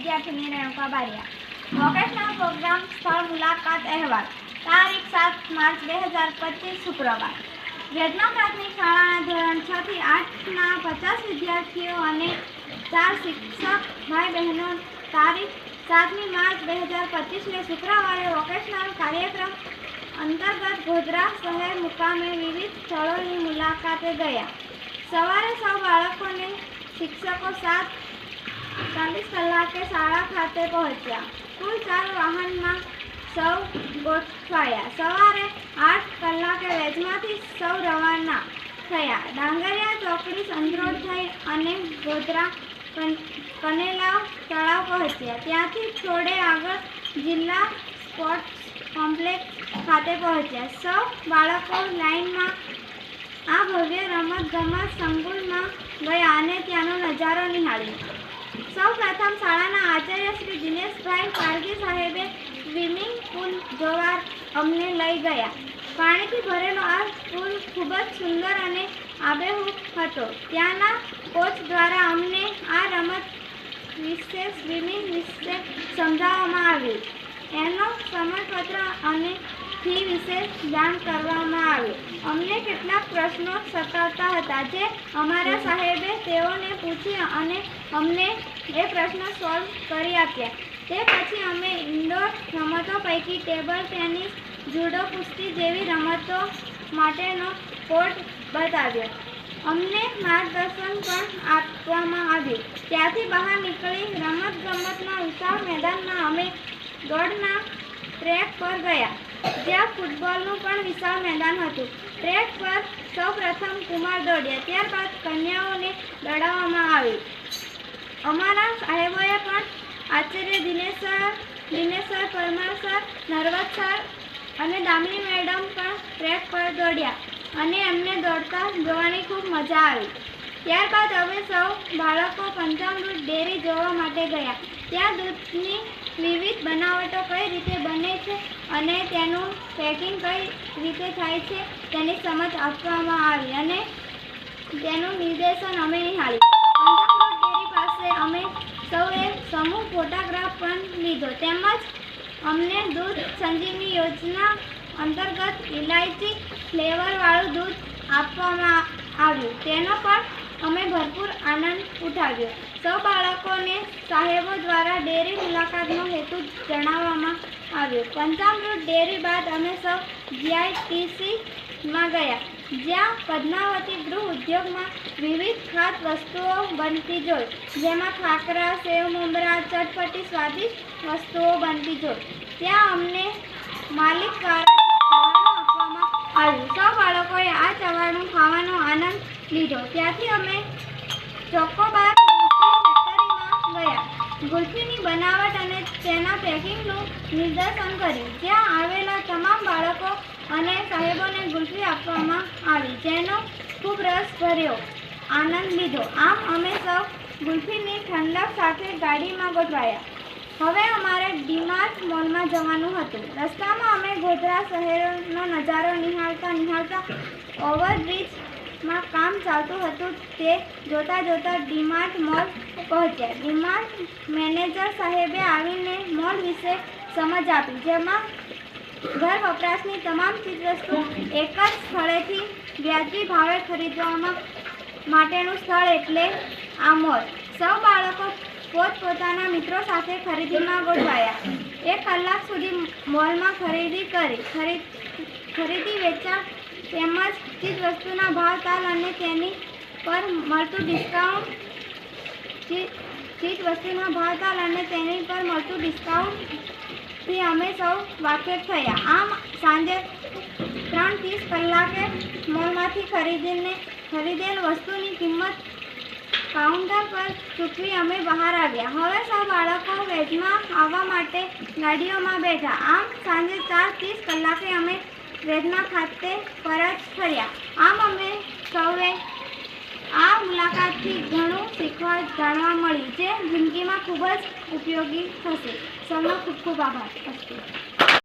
વિદ્યાર્થીની Renuka Bariya vocational programme સ્થળ મુલાકાત અહેવાલ. તારીખ સાત માર્ચ બે હજાર પચીસ શુક્રવાર. વેદના પ્રાથમિક શાળાના ધોરણ છ થી આઠના પચાસ વિદ્યાર્થીઓ અને ચાર શિક્ષક ભાઈ બહેનો તારીખ સાતમી માર્ચ બે હજાર પચીસને શુક્રવારે વોકેશનલ કાર્યક્રમ અંતર્ગત ગોધરા શહેર મુકામે વિવિધ સ્થળોની મુલાકાતે ગયા. સવારે સૌ બાળકોને શિક્ષકો સાત ચાલીસ કલાકે શાળા ખાતે પહોંચ્યા. કુલ ચાર વાહનમાં સૌ ગોઠવાયા. સવારે આઠ કલાકે વેજમાંથી સૌ રવાના થયા. ડાંગરિયા ચોકડી સંદ્રોડ થઈ અને ગોધરા કન- કનેલાવ તળાવ પહોંચ્યા. ત્યાંથી થોડે આગળ જિલ્લા સ્પોર્ટ્સ કોમ્પ્લેક્સ ખાતે પહોંચ્યા. સૌ બાળકો લાઇનમાં આ ભવ્ય રમત ગમત સંકુલમાં ગયા અને ત્યાંનો નજારો નિહાળ્યો. સૌ પ્રથમ શાળાના આચાર્ય શ્રી દિનેશભાઈ પારગી સાહેબે સ્વિમિંગ પુલ જોવા અમને લઈ ગયા. પાણીથી ભરેલો આ પુલ ખૂબ જ સુંદર અને આબેહૂબ હતો. ત્યાંના કોચ દ્વારા અમને આ રમત વિશે સ્વિમિંગ વિશે સમજાવવામાં આવ્યું. એનો સમયપત્ર અને ફી વિશે જાણ કરવામાં આવ્યું અમને કેટલાક પ્રશ્નો સતાવતા હતા જે અમારા સાહેબે તેઓને પૂછી અને અમને એ પ્રશ્નો સોલ્વ કરી આપ્યા. તે પછી અમે ઇન્ડોર રમતો પૈકી ટેબલ ટેનિસ, જુડો કુસ્તી જેવી રમતો માટેનો કોર્ટ બતાવ્યો. અમને માર્ગદર્શન પણ આપવામાં આવ્યું. ત્યાંથી બહાર નીકળી રમત ગમતના વિશાળ મેદાનમાં અમે દોડના ટ્રેક પર ગયા. જ્યાં ફૂટબોલનું પણ વિશાળ મેદાન હતું. ટ્રેક પર સૌ પ્રથમ કુમાર દોડ્યા. ત્યારબાદ કન્યાઓને દોડાવવામાં આવી. અમારા સાહેબોએ પણ Acharya Dinesh sir Dinesh Parmar sir, Narvat sir અને દામિની મેડમ પણ ટ્રેક પર દોડ્યા અને એમને દોડતા જોવાની ખૂબ મજા આવી. ત્યારબાદ અમે સૌ બાળકો પંચામૃત ડેરી જોવા માટે ગયા. ત્યાં દૂધની વિવિધ બનાવટો કઈ રીતે બને છે અને તેનું પેકિંગ કઈ રીતે થાય છે તેની સમજ આપવામાં આવી અને તેનું નિર્દેશન અમે નિહાળ્યું. પંચામૃત ડેરી પાસે અમે સૌએ સમૂહ ફોટોગ્રાફ પણ લીધો. તેમજ અમને દૂધ સંજીવની યોજના અંતર્ગત ઇલાયચી ફ્લેવરવાળું દૂધ આપવામાં આવ્યું. તેનો પણ અમે ભરપૂર આનંદ ઉઠાવ્યો. સૌ બાળકોને સાહેબો દ્વારા ડેરી મુલાકાતનો હેતુ જણાવવામાં આવ્યો. પંચામૃત ડેરી બાદ અમે સૌ જીઆઈટીસીમાં ગયા. જ્યાં પદ્માવતી ગૃહ ઉદ્યોગમાં વિવિધ ખાત વસ્તુઓ બનતી જોઈ. જેમાં ખાખરા, સેવ મુમરા ચટપટી, સ્વાદિષ્ટ વસ્તુઓ બનતી જોઈ. ત્યાં અમને માલિક દ્વારા આવ્યું. સૌ બાળકોએ આ ચવાણું ખાવાનો આનંદ લીધો. ત્યાંથી અમે ચોકોબાર ગયા. ગુલ્ફીની બનાવટ અને તેના પેકિંગનું નિદર્શન કર્યું. ત્યાં આવેલા તમામ બાળકો અને સાહેબોને ગુલ્ફી આપવામાં આવી, જેનો ખૂબ રસ ભર્યો, આનંદ લીધો. આમ અમે સૌ ગુલ્ફીની ઠંડક સાથે ગાડીમાં ગોઠવાયા. હવે અમારે ડીમાર્ટ મોલમાં જવાનું હતું. રસ્તામાં અમે ગોધરા શહેરનો નજારો નિહાળતા નિહાળતા ઓવરબ્રિજમાં કામ ચાલતું હતું તે જોતા જોતા ડીમાર્ટ મોલ પહોંચ્યા. ડીમાર્ટ મેનેજર સાહેબે આવીને મોલ વિશે સમજ આપી, જેમાં ઘર વપરાશની તમામ ચીજવસ્તુ એક જ સ્થળેથી વ્યાજબી ભાવે ખરીદવામાં માટેનું સ્થળ એટલે આ મોલ. સૌ બાળકો પોતપોતાના મિત્રો સાથે ખરીદીમાં ગોઠવાયા. એક કલાક સુધી મોલમાં ખરીદી કરી, ખરીદ, ખરીદી વેચાણ તેમજ ચીજવસ્તુના ભાવ, તાલ અને તેની પર મળતું ડિસ્કાઉન્ટ ચીજ ચીજવસ્તુના ભાવ, તાલ અને તેની પર મળતું ડિસ્કાઉન્ટથી અમે સૌ વાકેફ થયા. આમ સાંજે ત્રણ ત્રીસ કલાકે મોલમાંથી ખરીદીને, ખરીદેલ વસ્તુની કિંમત કાઉન્ટર પર ચૂકવી અમે બહાર આવ્યા. હવે સૌ બાળકો વેજમાં આવવા માટે ગાડીઓમાં બેઠા. આમ સાંજે ચાર ત્રીસ કલાકે અમે વેજના ખાતે પરત ફર્યા આમ અમે સૌએ આ મુલાકાતથી ઘણું શીખવા જાણવા મળ્યું, જે જિંદગીમાં ખૂબ જ ઉપયોગી થશે. સૌનો ખૂબ ખૂબ આભાર. અસ્તુ